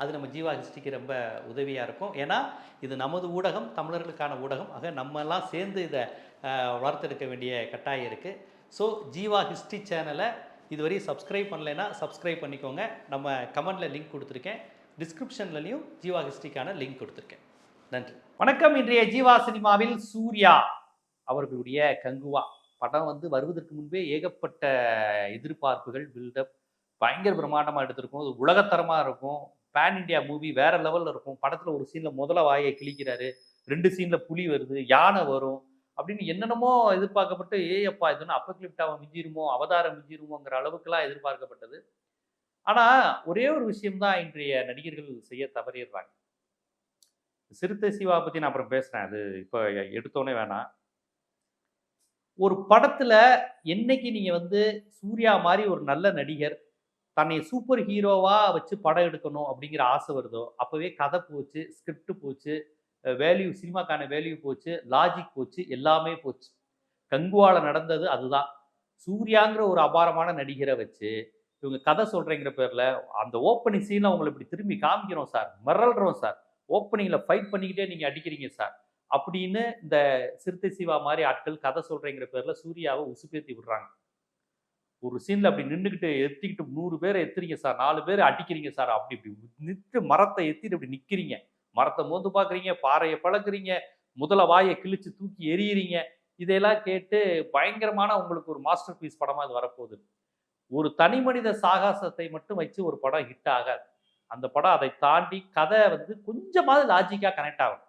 அது நம்ம ஜீவா ஹிஸ்ட்ரிக்கு ரொம்ப உதவியாக இருக்கும். ஏன்னா இது நமது ஊடகம் தமிழர்களுக்கான ஊடகம். ஆக நம்மெல்லாம் சேர்ந்து இதை வளர்த்தெடுக்க வேண்டிய கட்டாயம் இருக்குது ஸோ ஜீவா ஹிஸ்ட்ரி சேனலை இதுவரை சப்ஸ்கிரைப் பண்ணலைன்னா சப்ஸ்கிரைப் பண்ணிக்கோங்க. நம்ம கமெண்டில் லிங்க் கொடுத்துருக்கேன். டிஸ்கிரிப்ஷன்லையும் ஜீவா ஹிஸ்ட்ரிக்கான லிங்க் கொடுத்துருக்கேன். நன்றி. வணக்கம். இன்றைய ஜீவா சினிமாவில் சூர்யா அவர்களுடைய கங்குவா. படம் வந்து வருவதற்கு முன்பே ஏகப்பட்ட எதிர்பார்ப்புகள் பில்டப் பயங்கர பிரம்மாண்டமாக எடுத்திருக்கும். அது உலகத்தரமாக இருக்கும். பேன் இண்டியா மூவி வேற லெவலில் இருக்கும். படத்தில் ஒரு சீனில் முதல்ல வாயை கிழிக்கிறாரு. ரெண்டு சீனில் புலி வருது யானை வரும் அப்படின்னு என்னென்னமோ எதிர்பார்க்கப்பட்டு ஏ அப்பா இதுன்னு அப்பக்லிப்டாவை மிஞ்சிருமோ அவதாரம் மிஞ்சிருமோங்கிற அளவுக்குலாம் எதிர்பார்க்கப்பட்டது. ஆனால் ஒரே ஒரு விஷயம்தான் இன்றைய நடிகர்கள் செய்ய தவறிடுறாங்க. சிறுத்தை சிவா பற்றி நான் அப்புறம் பேசுகிறேன் அது இப்போ எடுத்தோன்னே வேணாம் ஒரு படத்துல என்னைக்கு நீங்க வந்து சூர்யா மாதிரி ஒரு நல்ல நடிகர் தன்னை சூப்பர் ஹீரோவாக வச்சு படம் எடுக்கணும் அப்படிங்கிற ஆசை வருதோ அப்போவே கதை போச்சு ஸ்கிரிப்ட் போச்சு வேல்யூ சினிமாக்கான வேல்யூ போச்சு லாஜிக் போச்சு எல்லாமே போச்சு. கங்குவால நடந்தது அதுதான். சூர்யாங்கிற ஒரு அபாரமான நடிகரை வச்சு இவங்க கதை சொல்கிறேங்கிற பேரில் அந்த ஓப்பனிங் சீனில் உங்களை இப்படி திரும்பி காமிக்கிறோம் சார் மிரள்றோம் சார் ஓப்பனிங்கில் ஃபைட் பண்ணிக்கிட்டே நீங்கள் அடிக்கிறீங்க சார் அப்படின்னு இந்த சிறுத்தை சிவா மாதிரி ஆட்கள் கதை சொல்கிறேங்கிற பேரில் சூர்யாவை உசுப்பேத்தி விடுறாங்க. ஒரு சீன்ல அப்படி நின்றுக்கிட்டு எத்திக்கிட்டு நூறு பேரை எத்துறீங்க சார் நாலு பேர் அடிக்கிறீங்க சார் அப்படி இப்படி நிற்று மரத்தை எத்திட்டு அப்படி நிற்கிறீங்க மரத்தை மோந்து பார்க்குறீங்க பாறையை பழக்கிறீங்க முதல வாயை கிழிச்சு தூக்கி எறியறீங்க. இதையெல்லாம் கேட்டு பயங்கரமான உங்களுக்கு ஒரு மாஸ்டர் பீஸ் படமா இது வரப்போகுது. ஒரு தனி மனித சாகாசத்தை மட்டும் வச்சு ஒரு படம் ஹிட் ஆகாது. அந்த படம் அதை தாண்டி கதை வந்து கொஞ்சமாவது லாஜிக்காக கனெக்ட் ஆகும்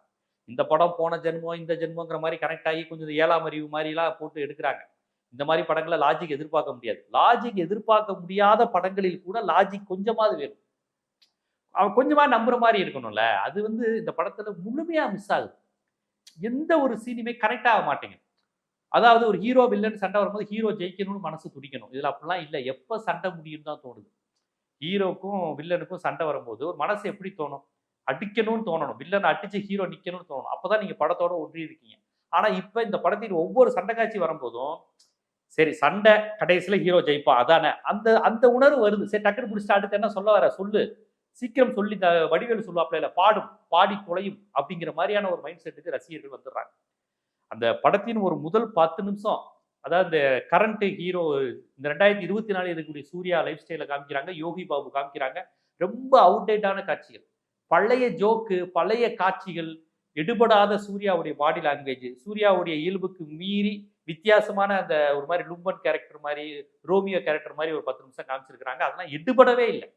இந்த படம் போன ஜென்மம் இந்த ஜென்மங்கிற மாதிரி கனெக்ட் ஆகி கொஞ்சம் ஏழாம் அறிவு மாதிரிலாம் போட்டு எடுக்கிறாங்க. இந்த மாதிரி படங்களை லாஜிக் எதிர்பார்க்க முடியாது. லாஜிக் எதிர்பார்க்க முடியாத படங்களில் கூட லாஜிக் கொஞ்சமாவது வேணும். அவன் கொஞ்சமா நம்புற மாதிரி இருக்கணும்ல. அது வந்து இந்த படத்துல முழுமையா மிஸ் ஆகுது. எந்த ஒரு சீனுமே கனெக்ட் ஆக மாட்டேங்குது. அதாவது ஒரு ஹீரோ வில்லன் சண்டை வரும்போது ஹீரோ ஜெயிக்கணும்னு மனசு துடிக்கணும். இதுல அப்படிலாம் இல்லை. எப்ப சண்டை முடியும் தான் தோணுது. ஹீரோக்கும் வில்லனுக்கும் சண்டை வரும்போது ஒரு மனசு எப்படி தோணும்? அடிக்கணும்னு தோணணும். வில்லனை அடிச்சு ஹீரோ நிக்கணும்னு தோணும். அப்பதான் நீங்க படத்தோட ஒன்றி இருக்கீங்க. ஆனா இப்ப இந்த படத்தின் ஒவ்வொரு சண்டை காட்சி வரும்போதும் சரி சண்டை கடைசியில் ஹீரோ ஜெயிப்பான் அதானே. அந்த அந்த உணர்வு வருது. சரி டக்குனு பிடிச்சிட்டு அடுத்து என்ன சொல்ல வர? சொல்லு. சீக்கிரம் சொல்லி த வடிவேலு சொல்லுவாப்ல இல்லை பாடும். பாடி குலையும் அப்படிங்கிற மாதிரியான ஒரு மைண்ட் செட்டுக்கு ரசிகர்கள் வந்துடுறாங்க. அந்த படத்தின் ஒரு முதல் பத்து நிமிஷம் அதாவது இந்த கரண்ட் ஹீரோ இந்த ரெண்டாயிரத்தி இருபத்தி நாலு இருக்கக்கூடிய சூர்யா லைஃப் ஸ்டைல காமிக்கிறாங்க யோகி பாபு காமிக்கிறாங்க. ரொம்ப அவுடேட்டான காட்சிகள். பழைய ஜோக்கு பழைய காட்சிகள் எடுபடாத சூர்யாவுடைய பாடி லாங்குவேஜ் சூர்யாவுடைய இயல்புக்கு மீறி வித்தியாசமான அந்த ஒரு மாதிரி லும்பன் கேரக்டர் மாதிரி ரோமியோ கேரக்டர் மாதிரி ஒரு பத்து நிமிஷம் காமிச்சிருக்கிறாங்க. அதெல்லாம் எடுபடவே இல்லை.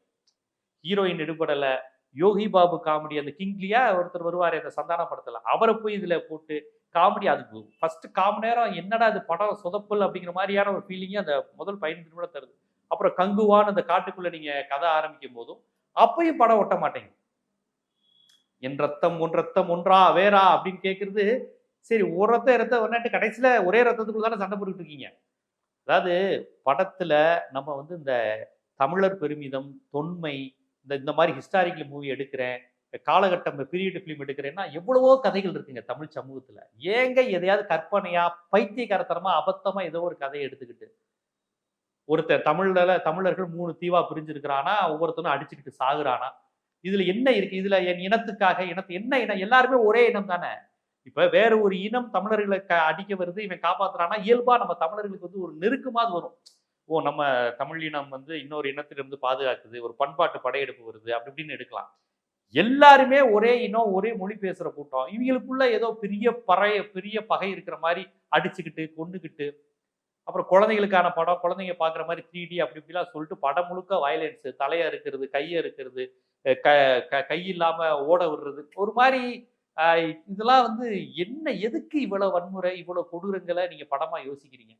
ஹீரோயின் எடுபடலை. யோகி பாபு காமெடி அந்த கிங்லியா ஒருத்தர் வருவார் அந்த சந்தான படத்துல. அவரை போய் இதுல போட்டு காமெடி அது ஃபர்ஸ்ட் காம நேரம் என்னடா இது படம் சொதப்பல் அப்படிங்கிற மாதிரியான ஒரு ஃபீலிங்கே அந்த முதல் பதினஞ்சு நிமிடம் தருது. அப்புறம் கங்குவான் அந்த காட்டுக்குள்ள நீங்க கதை ஆரம்பிக்கும் போதும் அப்பயும் படம் ஒட்ட மாட்டேங்குது. என் ரத்தம் உன் ரத்தம் ஒன்றா வேறா அப்படின்னு கேட்கறது சரி ஒரு ரத்தம் இரத்த ஒன்னாட்டு கடைசியில் ஒரே ரத்தத்துக்குள்ள தானே சண்டை போட்டுக்கிட்டு இருக்கீங்க? அதாவது படத்தில் நம்ம வந்து இந்த தமிழர் பெருமிதம் தொன்மை இந்த இந்த மாதிரி ஹிஸ்டாரிக்கல் மூவி எடுக்கிறேன் காலகட்டம் பீரியட் ஃபிலிம் எடுக்கிறேன்னா எவ்வளவோ கதைகள் இருக்குங்க தமிழ் சமூகத்தில். ஏங்க எதையாவது கற்பனையா பைத்தியக்காரத்தனமாக அபத்தமாக ஏதோ ஒரு கதையை எடுத்துக்கிட்டு ஒருத்தர் தமிழில் தமிழர்கள் மூணு தீவா பிரிஞ்சிருக்கிறானா ஒவ்வொருத்தனும் அடிச்சுக்கிட்டு சாகுறானா? இதில் என்ன இருக்குது இதில் என் இனத்துக்காக இனத்து என்ன இனம்? எல்லாருமே ஒரே இனம் தானே இப்ப வேற ஒரு இனம் தமிழர்களை க- அடிக்க வருது இவன் காப்பாத்துறான்னா இயல்பா நம்ம தமிழர்களுக்கு வந்து ஒரு நெருக்கமாவது வரும். ஓ நம்ம தமிழ் இனம் வந்து இன்னொரு இனத்திலிருந்து பாதுகாக்குது ஒரு பண்பாட்டு படையெடுப்பு வருது அப்படி இப்படின்னு எடுக்கலாம். எல்லாருமே ஒரே இனம் ஒரே மொழி பேசுற கூட்டம். இவங்களுக்குள்ள ஏதோ பெரிய பறைய பெரிய பகை இருக்கிற மாதிரி அடிச்சுக்கிட்டு கொண்டுக்கிட்டு அப்புறம் குழந்தைகளுக்கான படம் குழந்தைங்க பார்க்குற மாதிரி த்ரீ டி அப்படி இப்படிலாம் சொல்லிட்டு படம் முழுக்க வயலன்ஸ் தலையா இருக்கிறது கையை இருக்கிறது க க- கை இல்லாம ஓட விடுறது ஒரு மாதிரி இதெல்லாம் வந்து என்ன எதுக்கு இவ்வளவு வன்முறை இவ்வளவு கொடூரங்களை நீங்க படமா யோசிக்கிறீங்க?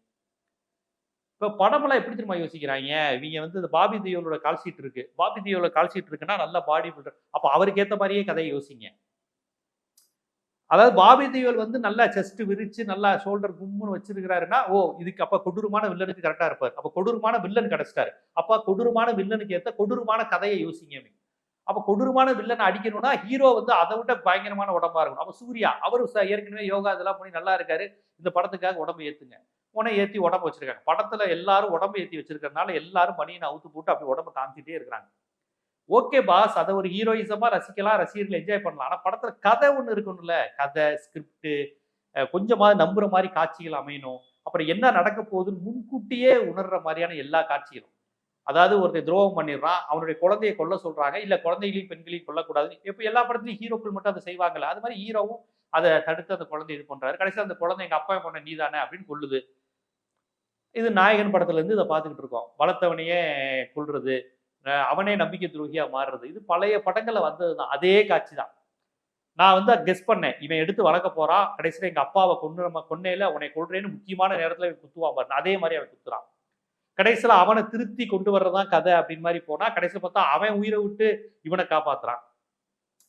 இப்போ படமெல்லாம் எப்படி தெரியுமா யோசிக்கிறாங்க? இவங்க வந்து இந்த பாபி தேயோலோட கால் ஷீட் இருக்கு. பாபி தேயோல கால் ஷீட் இருக்குன்னா நல்ல பாடி பில்டர் அப்போ அவருக்கு ஏற்ற மாதிரியே கதையை யோசிங்க. அதாவது பாபி தியோல் வந்து நல்லா செஸ்ட் விரிச்சு நல்லா ஷோல்டர் கும்முன்னு வச்சிருக்கிறாருன்னா ஓ இதுக்கு அப்ப கொடூரமான வில்லனுக்கு கரெக்டா இருப்பார். அப்ப கொடூரமான வில்லன் கிடைச்சிட்டாரு. அப்ப கொடூரமான வில்லனுக்கு ஏத்த கொடூரமான கதையை யோசிங்க அப்படின்னு. அப்ப கொடூரமான வில்லனை அடிக்கணும்னா ஹீரோ வந்து அதை விட பயங்கரமான உடம்பா இருக்கணும். அப்ப சூர்யா அவரு ஏற்கனவே யோகா இதெல்லாம் பண்ணி நல்லா இருக்காரு. இந்த படத்துக்காக உடம்பு ஏத்துங்க. உடனே ஏத்தி உடம்பு வச்சிருக்காங்க. படத்துல எல்லாரும் உடம்பு ஏத்தி வச்சிருக்கிறதுனால எல்லாரும் பனியனை அவுத்து போட்டு அப்படி உடம்பு காமிச்சிட்டே இருக்கிறாங்க. ஓகே பாஸ் அதை ஒரு ஹீரோயிசமா ரசிக்கலாம் ரசிகர்கள் என்ஜாய் பண்ணலாம். ஆனா படத்துல கதை ஒண்ணு இருக்கணும்ல. கதை ஸ்கிரிப்ட் கொஞ்சமாவது நம்புற மாதிரி காட்சிகள் அமையணும். அப்புறம் என்ன நடக்க போகுதுன்னு முன்கூட்டியே உணர்ற மாதிரியான எல்லா காட்சிகளும். அதாவது ஒருத்தர் துரோகம் பண்ணிடுறான் அவனுடைய குழந்தையை கொல்ல சொல்றாங்க இல்ல குழந்தைகளையும் பெண்களையும் கொல்லக்கூடாது இப்போ எல்லா படத்துலையும் ஹீரோக்கள் மட்டும் அதை செய்வாங்கல்ல அது மாதிரி ஹீரோவும் அதை தடுத்து அந்த குழந்தை இது பண்றாரு. கடைசியில் அந்த குழந்தை எங்க அப்பா பண்ண நீதானே அப்படின்னு கொள்ளுது இது நாயகன் படத்துல இருந்து இதை பார்த்துக்கிட்டு இருக்கோம். வளர்த்தவனையே கொள்றது அவனே நம்பிக்கை துரோகியா மாறுறது இது பழைய படங்கள்ல வந்ததுதான். அதே காட்சி தான். நான் வந்து கெஸ் பண்ணேன். இவன் எடுத்து வளர்க்க போறான் கடைசியில் எங்க அப்பாவை கொண்டு நம்ம கொன்னையில உன்னை கொள்றேன்னு முக்கியமான நேரத்துல இவன் குத்துவான் பாரு அதே மாதிரி அவன் குத்துறான். கடைசியில் அவனை திருத்தி கொண்டு வர்றதான் கதை அப்படின்னு மாதிரி போனா கடைசியில் பார்த்தா அவன் உயிரை விட்டு இவனை காப்பாத்துறான்.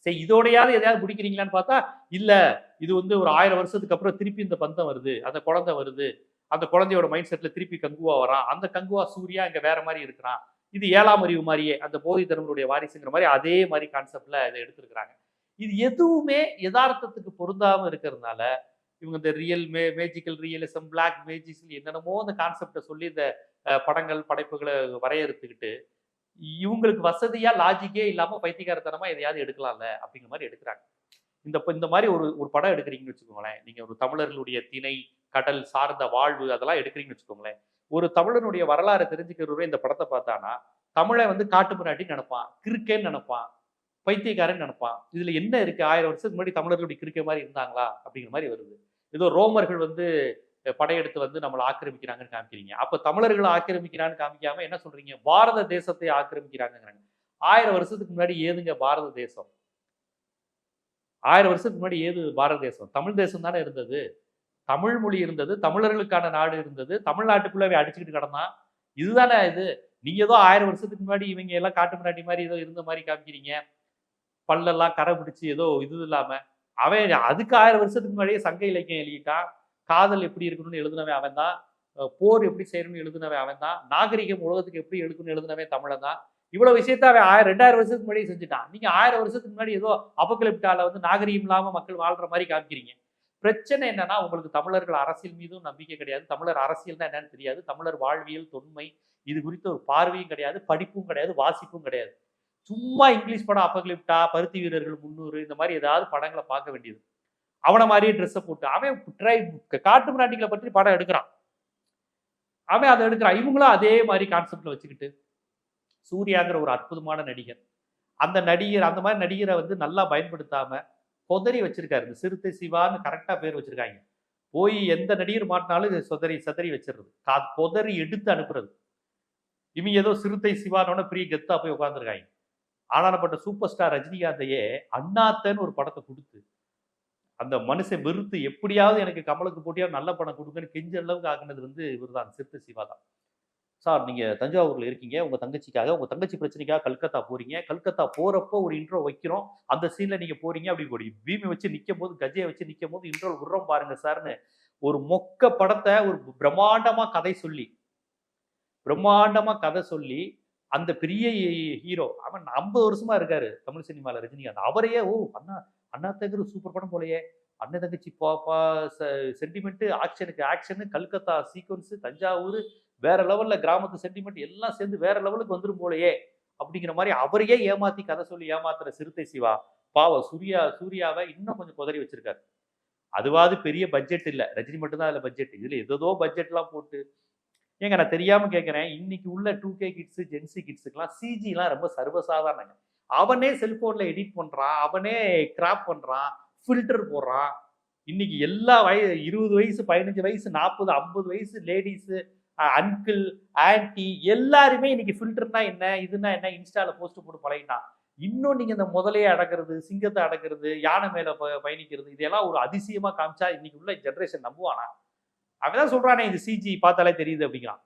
சரி இதோடையாவது எதையாவது முடிக்கிறீங்களான்னு பார்த்தா இல்ல இது வந்து ஒரு ஆயிரம் வருஷத்துக்கு அப்புறம் திருப்பி இந்த பந்தம் வருது அந்த குழந்தை வருது அந்த குழந்தையோட மைண்ட் செட்ல திருப்பி கங்குவா வரான் அந்த கங்குவா சூர்யா இங்க வேற மாதிரி இருக்கிறான் இது ஏழாம் அறிவு மாதிரியே அந்த போதி தர்மருடைய வாரிசுங்கிற மாதிரி அதே மாதிரி கான்செப்ட்ல இதை எடுத்திருக்கிறாங்க. இது எதுவுமே யதார்த்தத்துக்கு பொருந்தாம இருக்கிறதுனால இவங்க இந்த real ma magical realism black magics என்னென்னமோ அந்த கான்செப்டை சொல்லி இந்த படங்கள் படைப்புகளை வரையறுத்துக்கிட்டு இவங்களுக்கு வசதியா லாஜிக்கே இல்லாம பைத்தியக்காரத்தனமா எதையாவது எடுக்கலாம்ல அப்படிங்கிற மாதிரி எடுக்கிறாங்க. இந்த இந்த மாதிரி ஒரு ஒரு படம் எடுக்கிறீங்கன்னு வச்சுக்கோங்களேன். நீங்க ஒரு தமிழர்களுடைய திணை கடல் சார்ந்த வாழ்வு அதெல்லாம் எடுக்கிறீங்கன்னு வச்சுக்கோங்களேன். ஒரு தமிழனுடைய வரலாறு தெரிஞ்சுக்கிறவரே இந்த படத்தை பார்த்தானா? தமிழை வந்து காட்டு முன்னாடி நினைப்பான் கிறுக்கேன்னு நினைப்பான். பைத்தியக்காரன் நினைப்பான். இதுல என்ன இருக்கு? ஆயிரம் வருஷத்துக்கு முன்னாடி தமிழர்களுடைய கிறுக்கே மாதிரி இருந்தாங்களா? அப்படிங்கிற மாதிரி வருது. ஏதோ ரோமர்கள் வந்து படையெடுத்து வந்து நம்மளை ஆக்கிரமிக்கிறாங்கன்னு காமிக்கிறீங்க. அப்ப தமிழர்களை ஆக்கிரமிக்கிறான்னு காமிக்காம என்ன சொல்றீங்க? பாரத தேசத்தை ஆக்கிரமிக்கிறாங்கிறாங்க ஆயிரம் வருஷத்துக்கு முன்னாடி ஏதுங்க பாரத தேசம்? ஆயிரம் வருஷத்துக்கு முன்னாடி ஏது பாரத தேசம்? தமிழ் தேசம் தானே இருந்தது. தமிழ் மொழி இருந்தது தமிழர்களுக்கான நாடு இருந்தது. தமிழ்நாட்டுக்குள்ளவே அடிச்சுக்கிட்டு கிடந்தான். இதுதானே இது? நீங்க ஏதோ ஆயிரம் வருஷத்துக்கு முன்னாடி இவங்க எல்லாம் காட்டு முன்னாடி மாதிரி ஏதோ இருந்த மாதிரி காமிக்கிறீங்க. பல்லெல்லாம் கரை பிடிச்சி ஏதோ இது இல்லாம அவன் அதுக்கு ஆயிரம் வருஷத்துக்கு முன்னாடியே சங்க இலக்கியம் எழுதிட்டான். காதல் எப்படி இருக்கணும்னு எழுதினவன் அவன் தான் போர் எப்படி செய்யணும்னு எழுதினவன் அவன் தான் நாகரிகம் உலகத்துக்கு எப்படி எடுக்கணும்னு எழுதினவன் தமிழன் தான் இவ்வளவு விஷயத்த அவன் ஆயிரம் ரெண்டாயிரம் வருஷத்துக்கு முன்னாடியே செஞ்சுட்டான். நீங்க ஆயிரம் வருஷத்துக்கு முன்னாடி ஏதோ அபக்கலிப்டால வந்து நாகரிகம் இல்லாம மக்கள் வாழ்ற மாதிரி காமிக்கிறீங்க. பிரச்சனை என்னன்னா உங்களுக்கு தமிழர்கள் அரசியல் மீதும் நம்பிக்கை கிடையாது. தமிழர் அரசியல் தான் என்னன்னு தெரியாது. தமிழர் வாழ்வியல் தொன்மை இது குறித்த ஒரு பார்வையும் கிடையாது. படிப்பும் கிடையாது. வாசிப்பும் கிடையாது. சும்மா இங்கிலீஷ் படம் அப்பகலிப்டா பருத்தி வீரர்கள் முந்நூறு இந்த மாதிரி ஏதாவது படங்களை பார்க்க வேண்டியது. அவனை மாதிரியே ட்ரெஸ்ஸை போட்டு அவன் ட்ரை காட்டு மிராட்டிகளை பற்றி படம் எடுக்கிறான். அவன் அதை எடுக்கிறான். இவங்களும் அதே மாதிரி கான்செப்டில் வச்சுக்கிட்டு சூர்யாங்கிற ஒரு அற்புதமான நடிகர். அந்த நடிகர் அந்த மாதிரி நடிகரை வந்து நல்லா பயன்படுத்தாம கொதறி வச்சிருக்காரு. இந்த சிறுத்தை சிவான்னு கரெக்டாக பேர் வச்சிருக்காங்க. போய் எந்த நடிகர் மாட்டினாலும் சொதறி சதறி வச்சிடுறது. கா கொதறி எடுத்து அனுப்புறது. இவங்க ஏதோ சிறுத்தை சிவானோட பிரிய கெத்தா போய் உட்காந்துருக்காங்க ஆளானப்பட்ட சூப்பர் ஸ்டார் ரஜினிகாந்தையே அண்ணாத்தன்னு ஒரு படத்தை கொடுத்து அந்த மனுஷன் வெறுத்து எப்படியாவது எனக்கு கமலுக்கு போட்டியாக நல்ல படம் கொடுங்கன்னு கெஞ்ச அளவுக்கு ஆகினது வந்து இவர்தான் சித்த சிவா தான். சார் நீங்கள் தஞ்சாவூரில் இருக்கீங்க உங்கள் தங்கச்சிக்காக உங்கள் தங்கச்சி பிரச்சனைக்காக கல்கத்தா போகிறீங்க கல்கத்தா போகிறப்ப ஒரு இன்ட்ரோ வைக்கிறோம். அந்த சீனில் நீங்கள் போகிறீங்க அப்படி போடி. பீமை வச்சு நிற்கும் போது கஜையை வச்சு நிற்கும் போது இன்ட்ரோ விடுறோம் பாருங்க சார்னு ஒரு மொக்க படத்தை ஒரு பிரம்மாண்டமாக கதை சொல்லி பிரம்மாண்டமாக கதை சொல்லி அந்த பெரிய ஹீரோ அவன் ஐம்பது வருஷமா இருக்காரு தமிழ் சினிமாவில் ரஜினிகாந்த். அவரையே ஓ அண்ணா அண்ணா தங்கர் சூப்பர் படம் போலயே. அண்ணன் தங்கச்சி பாப்பா சென்டிமெண்ட்டு ஆக்ஷனுக்கு ஆக்ஷனு கல்கத்தா சீக்வன்ஸு தஞ்சாவூர் வேற லெவலில் கிராமத்து சென்டிமெண்ட் எல்லாம் சேர்ந்து வேற லெவலுக்கு வந்துடும் போலயே. அப்படிங்கிற மாதிரி அவரையே ஏமாத்தி கதை சொல்லி ஏமாத்துற சிறுத்தை சிவா பாவ சூர்யா சூர்யாவை இன்னும் கொஞ்சம் குதறி வச்சிருக்காரு. அதுவாது பெரிய பட்ஜெட் இல்லை. ரஜினி மட்டும்தான் அதில் பட்ஜெட் இதில் ஏதோ பட்ஜெட்லாம் போட்டு ஏங்க நான் தெரியாம கேட்கறேன் இன்னைக்கு உள்ள two K kids Gen Z கிட்ஸுக்கெல்லாம் சிஜிலாம் ரொம்ப சர்வசாதாரணங்க. அவனே செல்போன்ல எடிட் பண்றான் அவனே கிராப் பண்றான் ஃபில்டர் போடுறான். இன்னைக்கு எல்லா வய இருபது வயசு பதினஞ்சு வயசு நாற்பது ஐம்பது வயசு லேடிஸு அங்கிள் ஆன்டி எல்லாருமே இன்னைக்கு ஃபில்டர்னா என்ன இதுனா என்ன இன்ஸ்டால போஸ்ட் போட்டு பழகிட்டான். இன்னும் நீங்க இந்த முதலையை அடக்கிறது சிங்கத்தை அடக்கிறது யானை மேல ப- பயணிக்கிறது இதெல்லாம் ஒரு அதிசயமா காமிச்சா இன்னைக்கு உள்ள ஜென்ரேஷன் நம்புவானா? அவன் தான் சொல்றானே இது சிஜி பார்த்தாலே தெரியுது அப்படிங்கிறான்.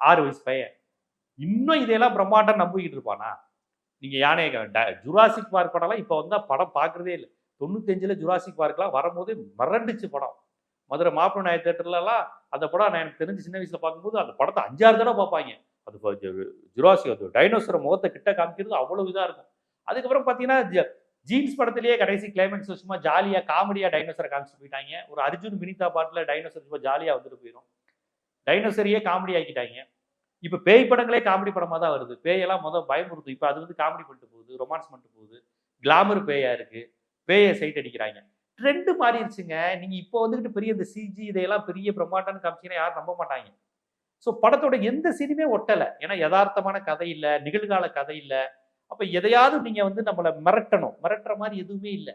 ஆறு வயசு பையன். இன்னும் இதையெல்லாம் பிரம்மாண்டம் நம்பிக்கிட்டு இருப்பானா? நீங்க யானை ஜுராசிக் பார்க் படம்லாம் இப்போ வந்தா படம் பார்க்கறதே இல்லை. தொண்ணூத்தஞ்சுல ஜுராசிக் பார்க்லாம் வரும்போது மறண்டுச்சு படம். மதுரை மாப்பிள்ளை நாய தேட்டர்லலாம் அந்த படம் நான் எனக்கு தெரிஞ்சு சின்ன வயசுல பார்க்கும்போது அந்த படத்தை அஞ்சாறு தடவை பார்ப்பாங்க. அது ஜுராசிக் அது டைனோசர் முகத்தை கிட்ட காமிக்கிறது அவ்வளவு இதாக இருக்கும். அதுக்கப்புறம் பார்த்தீங்கன்னா ஜீன்ஸ் படத்திலேயே கடைசி கிளைமேக்ஸ் சும்மா ஜாலியாக காமெடியா டைனோசரை காமிச்சு போயிட்டாங்க. ஒரு அர்ஜுன் வினிதா பாட்டில் டைனோசர் சும்மா ஜாலியாக வந்துட்டு போயிடும் டைனோசரையே காமெடி ஆக்கிட்டாங்க. இப்போ பேய் படங்களே காமெடி படமா தான் வருது. பேயெல்லாம் முதல் பயமுறுத்தும். இப்போ அது வந்து காமெடி பண்ணிட்டு போகுது ரொமான்ஸ் பண்ணிட்டு போகுது. கிளாமர் பேயாக இருக்கு. பேயை சைட் அடிக்கிறாங்க. ட்ரெண்டு மாறிடுச்சுங்க நீங்க இப்போ வந்துக்கிட்டு பெரிய இந்த சிஜி இதையெல்லாம் பெரிய பிரம்மாண்டம்னு காமிச்சிங்கன்னா யாரும் நம்ப மாட்டாங்க. ஸோ படத்தோட எந்த சீனுமே ஒட்டலை. ஏன்னா யதார்த்தமான கதை இல்லை நிகழ்கால கதை இல்லை. அப்போ எதையாவது நீங்கள் வந்து நம்மளை மிரட்டணும். மிரட்டுற மாதிரி எதுவுமே இல்லை.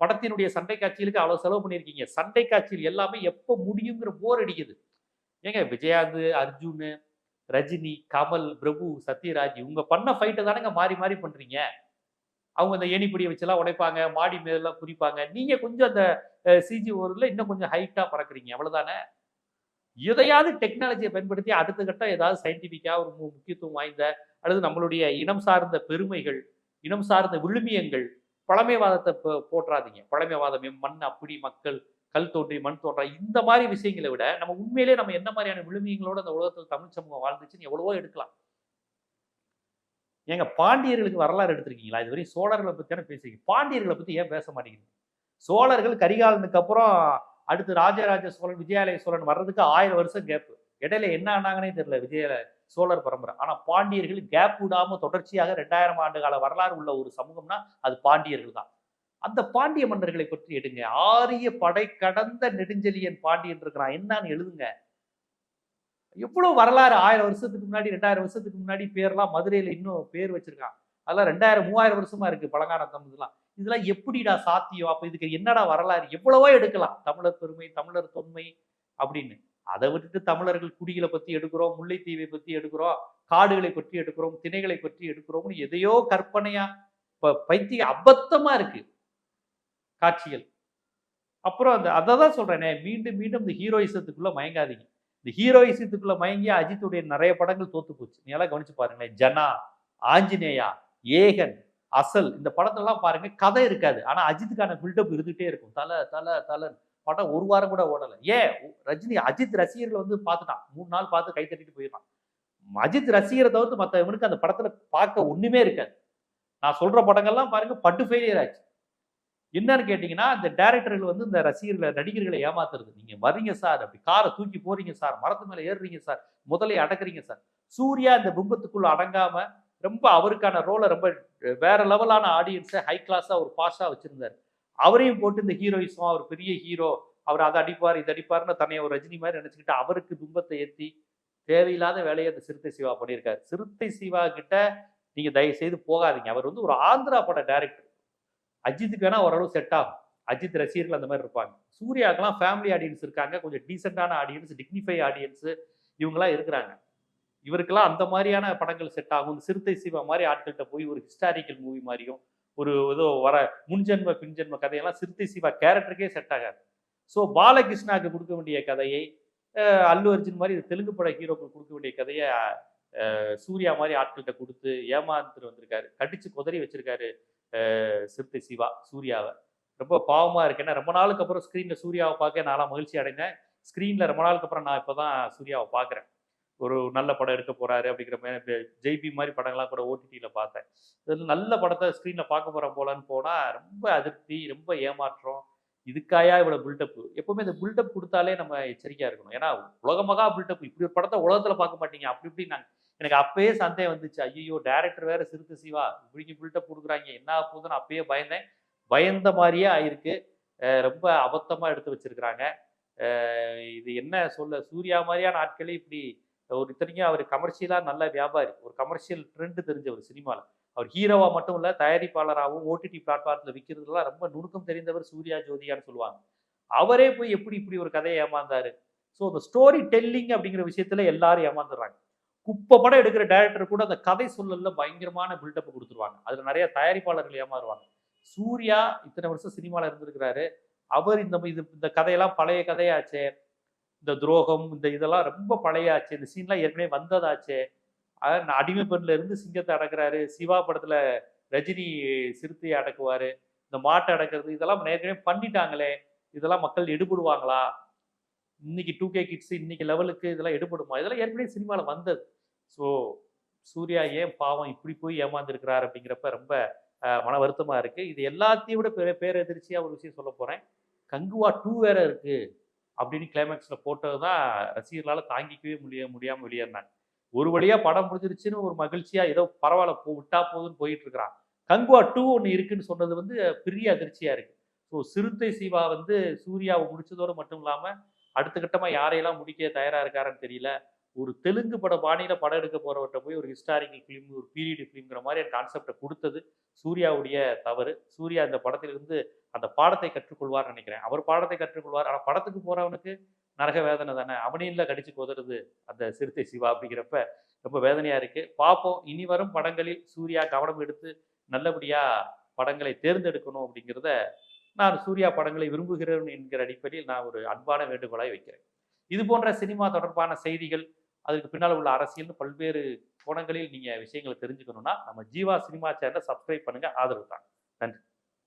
படத்தினுடைய சண்டை காட்சிகளுக்கு அவ்வளோ செலவு பண்ணியிருக்கீங்க. சண்டை காட்சியில் எல்லாமே எப்போ முடியுங்கிற போர் அடிக்குது. ஏங்க விஜயாந்து அர்ஜுன் ரஜினி கமல் பிரபு சத்யராஜ் இவங்க பண்ண ஃபைட்டை தானேங்க மாறி மாறி பண்ணுறீங்க அவங்க அந்த ஏணிப்படியை வச்செல்லாம் உடைப்பாங்க மாடி மேலாம் குறிப்பாங்க நீங்கள் கொஞ்சம் அந்த சிஜி ஊரில் இன்னும் கொஞ்சம் ஹைட்டாக பறக்குறீங்க. அவ்வளோதானே எதையாவது டெக்னாலஜியை பயன்படுத்தி அடுத்த கட்டம் ஏதாவது சயின்டிஃபிக்காக ஒரு முக்கியத்துவம் வாய்ந்த அல்லது நம்மளுடைய இனம் சார்ந்த பெருமைகள் இனம் சார்ந்த விழுமியங்கள் பழமைவாதத்தை போ- போற்றாதீங்க. பழமைவாதம் மண் அப்படி மக்கள் கல் தோன்றி மண் தோன்றா இந்த மாதிரி விஷயங்களை விட நம்ம உண்மையிலே நம்ம என்ன மாதிரியான விழுமியங்களோட அந்த உலகத்தில் தமிழ் சமூகம் வாழ்ந்துச்சுன்னு எவ்வளவோ எடுக்கலாம். ஏங்க பாண்டியர்களுக்கு வரலாறு எடுத்திருக்கீங்களா? இது வரையும் சோழர்களை பத்தி தானே பேசுறீங்க பாண்டியர்களை பத்தி ஏன் பேச மாட்டேங்கிறீங்க? சோழர்கள் கரிகாலனுக்கு அப்புறம் அடுத்து ராஜராஜ சோழன் விஜயாலய சோழன் வர்றதுக்கு ஆயிரம் வருஷம் கேப்பு இடையில என்ன ஆனாங்கன்னே தெரியல விஜய சோழர் பரம்பரை. ஆனா பாண்டியர்கள் கேப் விடாம தொடர்ச்சியாக ரெண்டாயிரம் ஆண்டு கால வரலாறு உள்ள ஒரு சமூகம்னா அது பாண்டியர்கள் தான். அந்த பாண்டிய மன்னர்களை பற்றி எடுங்க. ஆரிய படை கடந்த நெடுஞ்செலியன் பாண்டியன் இருக்கிறான் என்னன்னு எழுதுங்க. எவ்வளவு வரலாறு? ஆயிரம் வருஷத்துக்கு முன்னாடி ரெண்டாயிரம் வருஷத்துக்கு முன்னாடி பேர்லாம் மதுரையில இன்னும் பேர் வச்சிருக்கான் அதெல்லாம் ரெண்டாயிரம் மூவாயிரம் வருஷமா இருக்கு பழங்கான தமிழ்லாம் இதெல்லாம். எப்படிடா சாத்தியம்? அப்போ இதுக்கு என்னடா வரலாறு? எவ்வளவோ எடுக்கலாம். தமிழர் பெருமை தமிழர் தொன்மை அப்படின்னு. அதை விட்டுட்டு தமிழர்கள் குடிகளை பத்தி எடுக்கிறோம் முல்லைத்தீவை பத்தி எடுக்கிறோம் காடுகளை பற்றி எடுக்கிறோம் திணைகளை பற்றி எடுக்கிறோம்னு எதையோ கற்பனையா இப்ப பைத்திய அபத்தமா இருக்கு காட்சிகள். அப்புறம் அந்த அதை தான் சொல்றேனே மீண்டும் மீண்டும் இந்த ஹீரோயிசத்துக்குள்ள மயங்காதீங்க. இந்த ஹீரோயிசத்துக்குள்ள மயங்கி அஜித்துடைய நிறைய படங்கள் தோத்து போச்சு. நீ எல்லாம் கவனிச்சு பாருங்களேன். ஜனா ஆஞ்சநேயா ஏகன் அசல் இந்த படத்தெல்லாம் பாருங்க கதை இருக்காது. ஆனா அஜித்துக்கான பில்டப் இருந்துகிட்டே இருக்கும். தலை தலை தலை படம் ஒரு வாரம் கூட ஓடலை. ஏன்? ரஜினி அஜித் ரசிகர்கள் வந்து பார்த்துட்டான். மூணு நாள் பார்த்து கை தட்டிட்டு போயிடலாம் அஜித் ரசிகரை தவிர்த்து மற்றவனுக்கு அந்த படத்துல பார்க்க ஒண்ணுமே இருக்காது. நான் சொல்ற படங்கள்லாம் பாருங்க பட்டு ஃபெயிலியர் ஆச்சு. என்னன்னு கேட்டீங்கன்னா இந்த டேரக்டர்கள் வந்து இந்த ரசிகர்களை நடிகர்களை ஏமாத்துறது. நீங்க வர்றீங்க சார் அப்படி காரை தூக்கி போறீங்க சார் மரத்து மேல ஏறுறீங்க சார் முதலே அடக்குறீங்க சார். சூர்யா இந்த பிம்பத்துக்குள்ள அடங்காம ரொம்ப அவருக்கான ரோலை ரொம்ப வேற லெவலான ஆடியன்ஸை ஹை கிளாஸாக ஒரு பாஷாக வச்சுருந்தார். அவரையும் போட்டு இந்த ஹீரோயிசம் அவர் பெரிய ஹீரோ அவர் அதை அடிப்பார் இதை அடிப்பார்னு தன்னை ஒரு ரஜினி மாதிரி நினச்சிக்கிட்டு அவருக்கு பிம்பத்தை ஏற்றி தேவையில்லாத வேலையை அந்த சிறுத்தை சிவா பண்ணியிருக்காரு. சிறுத்தை சிவா கிட்ட நீங்கள் தயவு செய்து போகாதீங்க. அவர் வந்து ஒரு ஆந்திரா பட டேரக்டர் அஜித்துக்கு வேணால் ஓரளவு செட் ஆகும். அஜித் ரசிகர்கள் அந்த மாதிரி இருப்பாங்க. சூர்யாக்கெல்லாம் ஃபேமிலி ஆடியன்ஸ் இருக்காங்க. கொஞ்சம் டீசெண்டான ஆடியன்ஸ் டிக்னிஃபை ஆடியன்ஸு இவங்கெல்லாம் இருக்கிறாங்க. இவருக்கெல்லாம் அந்த மாதிரியான படங்கள் செட் ஆகும். இந்த சிறுத்தை சிவா மாதிரி ஆட்கள்கிட்ட போய் ஒரு ஹிஸ்டாரிக்கல் மூவி மாதிரியும் ஒரு ஏதோ வர முன்ஜென்ம பின்ஜென்ம கதையெல்லாம் சிறுத்தை சிவா கேரக்டருக்கே செட் ஆகாது. ஸோ பாலகிருஷ்ணாவுக்கு கொடுக்க வேண்டிய கதையை அல்லு அர்ஜுன் மாதிரி தெலுங்கு பட ஹீரோக்கு கொடுக்க வேண்டிய கதையை சூர்யா மாதிரி ஆட்கள்கிட்ட கொடுத்து ஏமாந்துட்டு வந்திருக்காரு. கடிச்சு குதறி வச்சிருக்காரு சிறுத்தை சிவா சூர்யாவை. ரொம்ப பாவமாக இருக்கு. ஏன்னா ரொம்ப நாளுக்கு அப்புறம் ஸ்க்ரீனில் சூர்யாவை பார்க்க நான்லாம் மகிழ்ச்சி அடைந்தேன். ஸ்க்ரீனில் ரொம்ப நாளுக்கு அப்புறம் நான் இப்பதான் சூர்யாவை பார்க்குறேன். ஒரு நல்ல படம் எடுக்க போறாரு அப்படிங்கிற மாதிரி ஜெய்பி மாதிரி படங்கள்லாம் கூட ஓடிடியில் பார்த்தேன். இதில் நல்ல படத்தை ஸ்க்ரீனில் பார்க்க போகிறேன் போலான்னு போனால் ரொம்ப அதிருப்தி ரொம்ப ஏமாற்றம். இதுக்காயா இவ்வளோ பில்டப் எப்பவுமே இந்த பில்டப் கொடுத்தாலே நம்ம எச்சரிக்கையாக இருக்கணும். ஏன்னா உலகமகா பில்டப் இப்படி ஒரு படத்தை உலகத்தில் பார்க்க மாட்டீங்க. அப்படி இப்படி நாங்கள் எனக்கு அப்பயே சந்தேகம் வந்துச்சு. ஐயோ டேரக்டர் வேற சிறுத்தை சிவா. இப்படிக்கு பில்டப் கொடுக்குறாங்க. என்ன ஆக போகுதுன்னு அப்பயே பயந்தேன். பயந்த மாதிரியே ஆயிருக்கு. ரொம்ப அபத்தமாக எடுத்து வச்சிருக்கிறாங்க. இது என்ன சொல்ல? சூர்யா மாதிரியான ஆட்களே இப்படி ஒரு இத்தனைக்கும் அவர் கமர்ஷியலாக நல்ல வியாபாரி. ஒரு கமர்ஷியல் ட்ரெண்டு தெரிஞ்சவர் சினிமாவில் அவர் ஹீரோவாக மட்டும் இல்லை தயாரிப்பாளராகவும் ஓடிடி பிளாட்ஃபார்மில் விற்கிறதுலாம் ரொம்ப நுணுக்கம் தெரிந்தவர் சூர்யா ஜோதியான்னு சொல்லுவாங்க. அவரே போய் எப்படி இப்படி ஒரு கதையை ஏமாந்தாரு? ஸோ அந்த ஸ்டோரி டெல்லிங் அப்படிங்கிற விஷயத்துல எல்லாரும் ஏமாந்துடுறாங்க. குப்பை படம் எடுக்கிற டைரக்டர் கூட அந்த கதை சொல்லல பயங்கரமான பில்டப் கொடுத்துருவாங்க. அதில் நிறைய தயாரிப்பாளர்கள் ஏமாறுவாங்க. சூர்யா இத்தனை வருஷம் சினிமாவில் இருந்திருக்கிறாரு. அவர் இந்த இது இந்த கதையெல்லாம் பழைய கதையாச்சே. இந்த துரோகம் இந்த இதெல்லாம் ரொம்ப பழையாச்சு. இந்த சீன்லாம் ஏற்கனவே வந்ததாச்சே. அதான் நான் அடிமை பெண்ல இருந்து சிங்கத்தை அடக்குறாரு. சிவா படத்துல ரஜினி சிறுத்தையை அடக்குவாரு. இந்த மாட்டை அடக்கிறது இதெல்லாம் ஏற்கனவே பண்ணிட்டாங்களே. இதெல்லாம் மக்கள் எடுபடுவாங்களா? இன்னைக்கு டூ கே கிட்ஸ் இன்னைக்கு லெவலுக்கு இதெல்லாம் எடுபடுமா? இதெல்லாம் ஏற்கனவே சினிமாவில் வந்தது. ஸோ சூர்யா ஏன் பாவம் இப்படி போய் ஏமாந்துருக்கிறார் அப்படிங்கிறப்ப ரொம்ப மன வருத்தமா இருக்கு. இது எல்லாத்தையும் விட பேர பேரெதிர்ச்சியா ஒரு விஷயம் சொல்ல போறேன். கங்குவா டூ வேற இருக்கு. அப்படின்னு கிளைமேக்ஸில் போட்டது தான் ரசிகர்களால் தாங்கிக்கவே முடிய முடியாமல் வெளியேறினாங்க. ஒரு வழியாக படம் முடிஞ்சிருச்சுன்னு ஒரு மகிழ்ச்சியாக ஏதோ பரவாயில்ல போ விட்டா போதுன்னு போயிட்டு இருக்கிறான் கங்குவா டூ ஒன்று இருக்குன்னு சொன்னது வந்து பெரிய அதிர்ச்சியாக இருக்கு. ஸோ சிறுத்தை சிவா வந்து சூர்யாவை முடிச்சதோடு மட்டும் இல்லாமல் அடுத்த கட்டமாக யாரையெல்லாம் முடிக்க தயாராக இருக்காருன்னு தெரியல. ஒரு தெலுங்கு பட பாணியில் படம் எடுக்க போறவர்கிட்ட போய் ஒரு ஹிஸ்டாரிக்கல் ஃபிலிம் ஒரு பீரியட் ஃபிலிம்ங்கிற மாதிரி கான்செப்டை கொடுத்தது. சூர்யாவுடைய தவறு. சூர்யா இந்த படத்திலிருந்து அந்த பாடத்தை கற்றுக்கொள்வார்னு நினைக்கிறேன். அவர் பாடத்தை கற்றுக்கொள்வார். ஆனால் படத்துக்கு போறவனுக்கு நரக வேதனை தானே? அவனையில கடிச்சு கொதறது அந்த சிறுத்தை சிவா அப்படிங்கிறப்ப ரொம்ப வேதனையா இருக்கு. பார்ப்போம் இனி வரும் படங்களில் சூர்யா கவனம் எடுத்து நல்லபடியா படங்களை தேர்ந்தெடுக்கணும் அப்படிங்கிறத நான் சூர்யா படங்களை விரும்புகிறேன் என்கிற அடிப்படையில் நான் ஒரு அன்பான வேண்டுகோளாய் வைக்கிறேன். இது போன்ற சினிமா தொடர்பான செய்திகள் அதுக்கு பின்னால் உள்ள அரசியல்னு பல்வேறு கோணங்களில் நீங்கள் விஷயங்களை தெரிஞ்சுக்கணும்னா நம்ம ஜீவா சினிமா சேனலை சப்ஸ்கிரைப் பண்ணுங்கள் ஆதரவு தான் நன்றி.